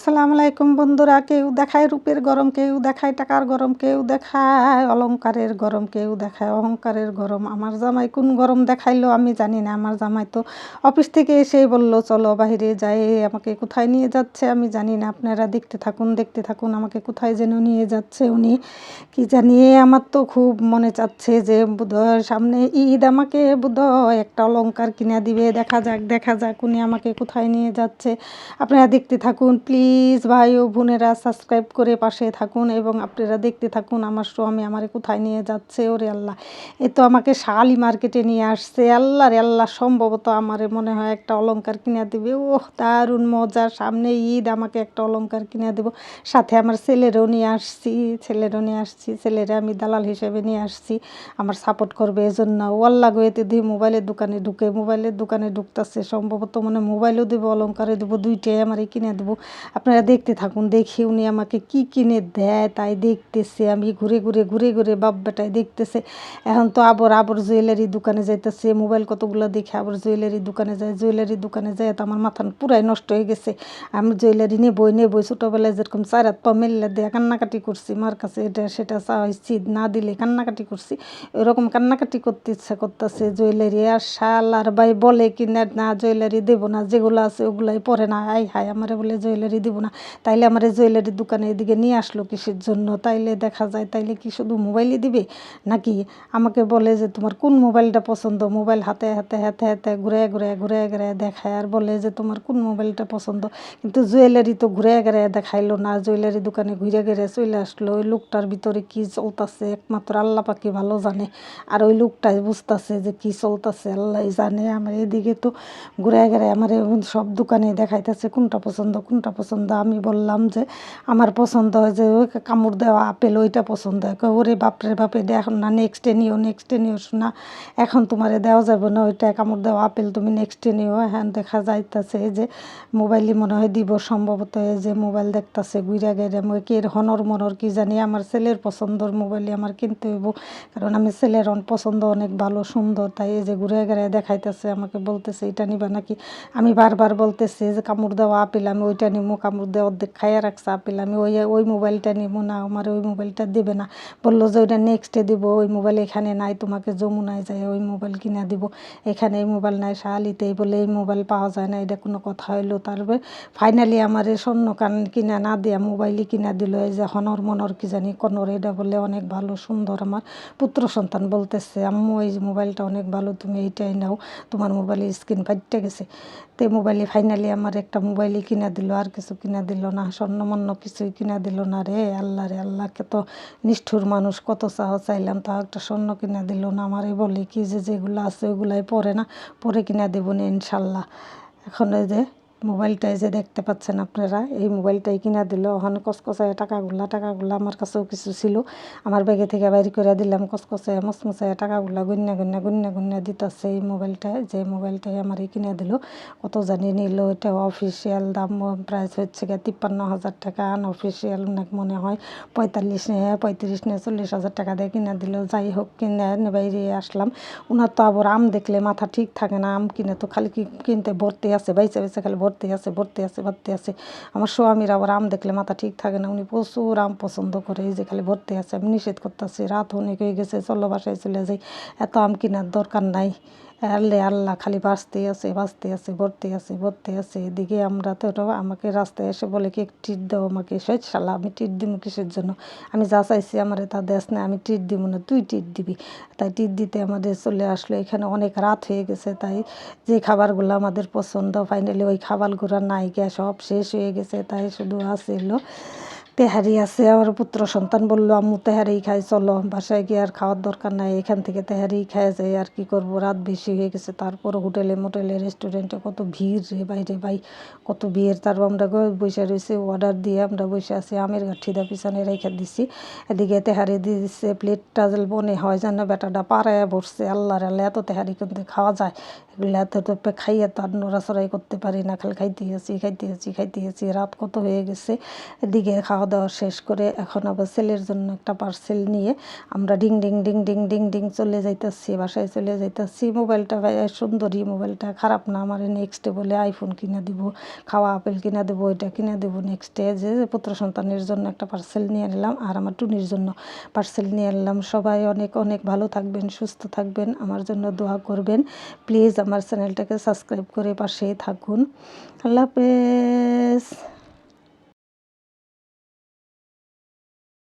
আসসালামু আলাইকুম বন্ধুরা, কেউ দেখায় রূপের গরম, কেউ দেখায় টাকার গরম, কেউ দেখায় অলংকারের গরম, কেউ দেখায় অহংকারের গরম। আমার জামাই কোন গরম দেখাইলো আমি জানি না, আমার জামাই তো অফিস থেকে এসেই বলল, চলো বাইরে যাই, আমাকে কোথায় নিয়ে যাচ্ছে আমি জানি না, আপনারা দেখতে থাকুন দেখতে থাকুন, আমাকে কোথায় যেন নিয়ে যাচ্ছে উনি। কি জানিয়ে আমার তো খুব মনে চাচ্ছে যে বোধহয় সামনে ঈদ আমাকে বোধহয় একটা অলংকার কিনে দিবে, দেখা যাক দেখা যাক উনি আমাকে কোথায় নিয়ে যাচ্ছে। আপনারা দেখতে থাকুন প্লিজ ভাই ও বোনেরা সাবস্ক্রাইব করে পাশে থাকুন এবং আপনারা দেখতে থাকুন আমার স্বামী আমারে কোথায় নিয়ে যাচ্ছে, ওরে আল্লাহ। এ তো আমাকে শালি মার্কেটে নিয়ে আসছে, আল্লাহ রে আল্লাহ, সম্ভবত আমারে মনে হয় একটা অলংকার কিনে দেবে। ওহ, দারুণ মজা, সামনে ঈদ, আমাকে একটা অলংকার কিনে দেবো। সাথে আমার ছেলেরও নিয়ে আসছি, ছেলেরও নিয়ে আসছি, ছেলেরা আমি দালাল হিসেবে নিয়ে আসছি, আমার সাপোর্ট করবে এজন্য। ওয়াল্লা গোয়েতে দিয়ে মোবাইলের দোকানে ঢুকে, মোবাইলের দোকানে ঢুকতেছে, সম্ভবত মানে মোবাইলও দেবো অলংকারে দেবো, দুইটাই আমারে কিনে দেবো। আপনারা দেখতে থাকুন, দেখি উনি আমাকে কি কিনে দেয়, তাই দেখতেছে। আমি ঘুরে ঘুরে ঘুরে ঘুরে বাপ বেটায় দেখতেছে। এখন তো আবার আবার জুয়েলারি দোকানে যাইতেছে। মোবাইল কতগুলো দেখে আবার জুয়েলারি দোকানে যায়, জুয়েলারি দোকানে যায় তো আমার মাথা পুরাই নষ্ট হয়ে গেছে। আমি জুয়েলারি নেবই নেবই। ছোটোবেলায় যেরকম চার হাত পা মেললে দিয়ে কান্নাকাটি করছি, মার কাছে এটা সেটা চাইছি না দিলে কান্নাকাটি করছি। এরকম কান্নাকাটি করতে ইচ্ছা করতেছে জুয়েলারি। আর শাল আর ভাই বলে কি, না জুয়েলারি দেবো না, যেগুলো আছে ওগুলাই পরে না। আই হাই আমার বলে জুয়েলারি দিব না। তাইলে আমার জুয়েলারির দোকানে এদিকে নিয়ে আসলো কিসের জন্য? তাইলে দেখা যায়, তাইলে কি শুধু মোবাইলই দিবে? নাকি আমাকে বলে যে তোমার কোন মোবাইলটা পছন্দ? মোবাইল হাতে হাতে হাতে হাতে ঘুরে ঘুরে ঘুরে ঘুরে দেখায় আর বলে যে তোমার কোন মোবাইলটা পছন্দ? কিন্তু জুয়েলারি তো ঘুরে ঘুরে দেখাইলো না। জুয়েলারি দোকানে ঘুরে ঘুরে চলে আসলো। ওই লোকটার ভিতরে কি চলতেছে? একমাত্র আল্লাহ পাকি ভালো জানে। আর ওই লোকটাই বুঝতেছে যে কি চলতেছে আল্লাহ জানে। আমার এদিকে তো ঘুরে ঘুরে আমার সব দোকানে দেখাইতেছে কোনটা পছন্দ কোনটা পছন্দ আমি বললাম যে, আমার পছন্দ হয় যে, ওই কামড় দেওয়া আপেল, ওইটা পছন্দ হয়। ওরে বাপরে বাপে এটা এখন না নেক্সটে নিও নেক্সটে নিও, শোনা, এখন তোমারে দেওয়া যাবে না, ওইটা কামড় দেওয়া আপেল তুমি নেক্সটে নিও। হ্যাঁ দেখা যাইতেছে যে, মোবাইলই মনে হয় দিব, সম্ভবত যে, মোবাইল দেখতাছে গুইরা গেরে মই কি হনর মনর, কি জানি, আমার ছেলের পছন্দর মোবাইলই আমার কিনতে হইব, কারণ আমি ছেলের পছন্দ অনেক ভালো, সুন্দর, তাই এই যে ঘুরে ঘুরে দেখাইতেছে, আমাকে বলতেছে, এটা নিবা নাকি? আমি বারবার বলতেছি যে, কামড় দেওয়া আপেল, আমি ওইটা নিবো কামড় অর্ধেক খাইয়া রাখছে আপেল। আমি ওই ওই মোবাইলটা নিবো না, আমার ওই মোবাইলটা দেবে না। বলল যে ওইটা নেক্সটে দিব, ওই মোবাইল এখানে নাই, তোমাকে যমুনায় যায় ওই মোবাইল কিনা দিব। এখানে এই মোবাইল নাই, শালিতেই বলে এই মোবাইল পাওয়া যায় না, এটা কোনো কথা হইল। তারপরে ফাইনালি আমার এই স্বর্ণ কান না দেয়া মোবাইলই কিনা দিল। এই যে হনর মনর কি জানি কনর, এটা বলে অনেক ভালো, সুন্দর আমার পুত্র সন্তান বলতেছে, আম্মু, এই মোবাইলটা অনেক ভালো, তুমি এইটাই নাও, তোমার মোবাইলের স্ক্রিন ফাইটে গেছে। তে মোবাইলে ফাইনালি আমার একটা মোবাইলই কিনা দিল, আর কিছু কিনা দিল না, স্বর্ণমন্য কিছুই কিনা দিল না রে। আল্লাহ রে, আল্লাহকে তো নিষ্ঠুর মানুষ, কত চাহ চাইলাম তা একটা স্বর্ণ কিনা দিল না। আমার এই বলে কি যে যেগুলো আছে ওগুলাই পরে না, পরে কিনা দেবো না ইনশাল্লাহ। এখন ওই যে মোবাইলটাই যে দেখতে পাচ্ছেন আপনারা, এই মোবাইলটাই কিনা দিল। ওখানে কসকসায় টাকাগুলা টাকাগুলা আমার কাছেও কিছু ছিল। আমার ব্যাগে থেকে বাইর করে দিলাম কসকসায় মসমসায় টাকাগুলা গুন্যা গুন্যা গুন্যা গুন্যা দিতেছে এই মোবাইলটায় যে মোবাইলটাই আমার কিনে দিল, কত জানি নিল, এটা অফিসিয়াল দাম প্রাইস হচ্ছে গিয়ে তিপ্পান্ন হাজার টাকা আনঅফিসিয়াল নাকি মনে হয়। পঁয়তাল্লিশ নে পঁয়ত্রিশ নে চল্লিশ হাজার টাকা দিয়ে কিনে দিল। যাই হোক, কিনে বাইরে আসলাম। ওনার তো আবার আম দেখলে মাথা ঠিক থাকে না, আম কিনে তো খালি কিনতে ভর্তি আছে বাইসে বাইসে খালি ভর্তি আছে ভর্তি আছে ভর্তি আছে। আমার স্বামীর আবার আম দেখলে মাথা ঠিক থাকে না, উনি প্রচুর আম পছন্দ করে, এই যে খালি ভর্তি আছে, আমি নিষেধ করতেছি, রাত অনেক হয়ে গেছে, চলো বাসায় চলে যাই, এত আম কেনার দরকার নাই। আল্লে আল্লাহ খালি বাঁচতেই আছে, বাঁচতে আছে ভর্তি আছে ভর্তি আছে। এদিকে আমরা তো ওটা আমাকে রাস্তায় এসে বলে, কি ট্রিট দাও আমাকে? সৈত শালা, আমি ট্রিট দিব কিসের জন্য? আমি যা চাইছি আমার তা দেশ না, আমি ট্রিট দিব না, তুই ট্রিট দিবি। তাই ট্রিট দিতে আমাদের চলে আসলো। এখানে অনেক রাত হয়ে গেছে, তাই যে খাবারগুলো আমাদের পছন্দ ফাইনালি ওই খাবারগুলো নাই, গিয়া সব শেষ হয়ে গেছে, তাই শুধু আছে এলো। তেহারি আছে, আমার পুত্র সন্তান বলল, আম্মু, তেহারি খাই, চলো, বাসায় গিয়ে আর খাওয়ার দরকার নাই, এখান থেকে তেহারি খাওয়া যায় আর কি করব? রাত বেশি হয়ে গেছে, তারপর হোটেলে মোটেলে রেস্টুরেন্টে কত ভিড় রে বাইরে ভাই, কত ভিড়। তারপর আমরা বসে রয়েছে অর্ডার দিয়ে আমরা বসে আছি, আমের গাঠিদা পিছনে রেখে দিছি, এদিকে তেহারি দিয়ে দিচ্ছে প্লেটটা মনে হয়, যেন বেটাটা পাড়ায় বসছে, আল্লাহর আল্লাহ, এত তেহারি কিন্তু খাওয়া যায়। এগুলো এত তো খাইয়ে তো আর নড়াচড়াই করতে পারি না, খালি খাইতে আছি খাইতে আছি খাইতে আছি, রাত কত হয়ে গেছে, এদিকে খাওয়া দাওয়া শেষ করে এখন আবার ছেলের জন্য একটা পার্সেল নিয়ে আমরা ডিং ডিং ডিং ডিং ডিং ডিং চলে যাইতাছি, বাসায় চলে যাইতাছি। মোবাইলটা সুন্দরী মোবাইলটা, খারাপ না, আমার নেক্সটে বলে আইফোন কিনা দিব, খাওয়া আপেল কিনা দেবো, এটা কিনে দেবো নেক্সটে যে পুত্র সন্তানের জন্য একটা পার্সেল নিয়ে নিলাম আর আমার টুনির জন্য পার্সেল নিয়ে নিলাম। সবাই অনেক অনেক ভালো থাকবেন, সুস্থ থাকবেন, আমার জন্য দোয়া করবেন। প্লিজ আমার চ্যানেলটাকে সাবস্ক্রাইব করে পাশেই থাকুন। আল্লাহ হাফেজ।